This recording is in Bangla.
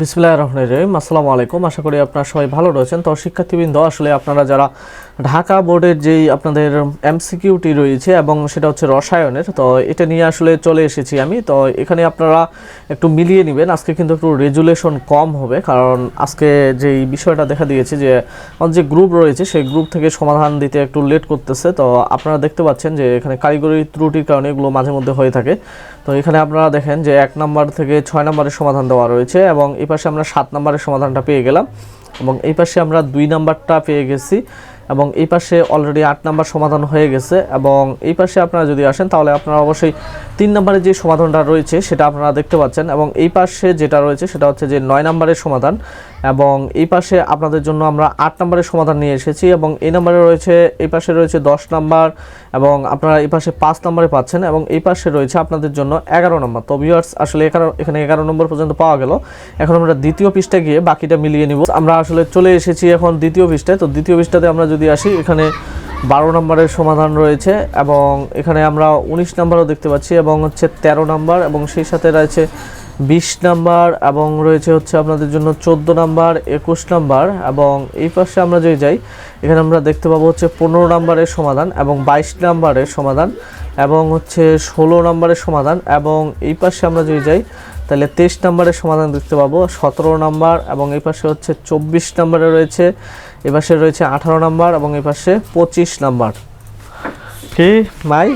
বিসমিল্লাহ রহমান রহিম। আসসালামু আলাইকুম। আশা করি আপনারা সবাই ভালো রয়েছেন। তো শিক্ষার্থীবৃন্দ, আসলে আপনারা যারা ঢাকা বোর্ডের যেই আপনাদের এমসিকিউটি রয়েছে এবং সেটা হচ্ছে রসায়নের, তো এটা নিয়ে আসলে চলে এসেছি আমি। তো এখানে আপনারা একটু মিলিয়ে নেবেন। আজকে কিন্তু একটু রেজুলেশন কম হবে, কারণ আজকে যেই বিষয়টা দেখা দিয়েছে যে আমাদের যে গ্রুপ রয়েছে, সেই গ্রুপ থেকে সমাধান দিতে একটু লেট করতেছে। তো আপনারা দেখতে পাচ্ছেন যে, এখানে কারিগরি ত্রুটির কারণে এগুলো মাঝে মধ্যে হয়ে থাকে। তো এখানে আপনারা দেখেন যে, এক নাম্বার থেকে ছয় নম্বরের সমাধান দেওয়া রয়েছে এবং পাশে আমরা সাত নম্বরের সমাধানটা পেয়ে গেলাম এবং এই পাশে আমরা দুই নাম্বারটা পেয়ে গেছি। এবং এই পাশে অলরেডি আট নাম্বার সমাধান হয়ে গেছে এবং এই পাশে আপনারা যদি আসেন, তাহলে আপনারা অবশ্যই তিন নম্বরের যে সমাধানটা রয়েছে, সেটা আপনারা দেখতে পাচ্ছেন এবং এই পাশে যেটা রয়েছে, সেটা হচ্ছে যে নয় নম্বরের সমাধান এবং এই পাশে আপনাদের জন্য আমরা আট নম্বরের সমাধান নিয়ে এসেছি এবং এই নম্বরে রয়েছে, এই পাশে রয়েছে দশ নাম্বার এবং আপনারা এই পাশে পাঁচ নম্বরে পাচ্ছেন এবং এই পাশে রয়েছে আপনাদের জন্য এগারো নম্বর। তো ভিউয়ার্স আসলে এগারো, এখানে এগারো নম্বর পর্যন্ত পাওয়া গেল। এখন আমরা দ্বিতীয় পৃষ্ঠায় গিয়ে বাকিটা মিলিয়ে নিব। আমরা আসলে চলে এসেছি এখন দ্বিতীয় পৃষ্ঠায়। তো দ্বিতীয় পৃষ্ঠাতে আমরা যদি আসি, এখানে বারো নম্বরের সমাধান রয়েছে এবং এখানে আমরা উনিশ নম্বরও দেখতে পাচ্ছি এবং হচ্ছে তেরো নাম্বার এবং সেই সাথে রয়েছে বিশ নাম্বার এবং রয়েছে হচ্ছে আপনাদের জন্য চোদ্দ নাম্বার, একুশ নাম্বার এবং এই পাশে আমরা যদি যাই, এখানে আমরা দেখতে পাবো হচ্ছে পনেরো নাম্বারের সমাধান এবং বাইশ নাম্বারের সমাধান এবং হচ্ছে ষোলো নাম্বারের সমাধান এবং এই পাশে আমরা যদি যাই, তাহলে তেইশ নাম্বারের সমাধান দেখতে পাবো, সতেরো নাম্বার এবং এই পাশে হচ্ছে চব্বিশ নাম্বারে রয়েছে এ পাশে রয়েছে আঠারো নাম্বার এবং এপাশে পাশে পঁচিশ নাম্বার। কি? মাই?